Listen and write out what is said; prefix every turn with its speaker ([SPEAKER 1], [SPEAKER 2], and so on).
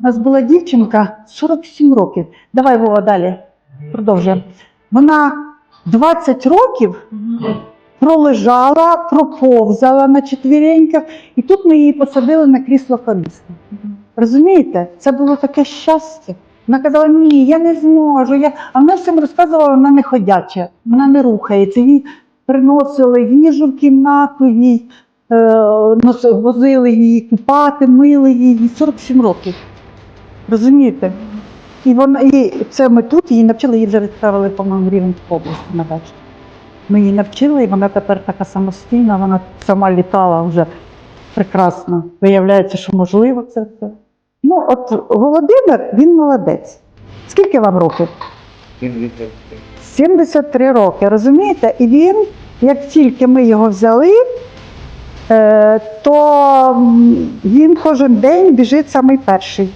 [SPEAKER 1] У нас була дівчинка 47 років. Давай Вова далі. Продовжуємо. Вона 20 років пролежала, проповзала на четвіреньках, і тут ми її посадили на крісло колісне. Розумієте? Це було таке щастя. Вона казала, ні, я не зможу. Я... А вона всім розказувала, вона не ходяча, вона не рухається. Їй приносили їжу в кімнату, їй е, возили її купати, мили її 47 років. Розумієте? І вона і це ми тут її навчили, її вже відправили, по-моєму, рівень області на дачу. Ми її навчили, і вона тепер така самостійна, вона сама літала вже прекрасно. Виявляється, що можливо це все. Ну, от Володимир, він молодець. Скільки вам років? 73 роки, розумієте? І він, як тільки ми його взяли, е, то він кожен день біжить самий перший.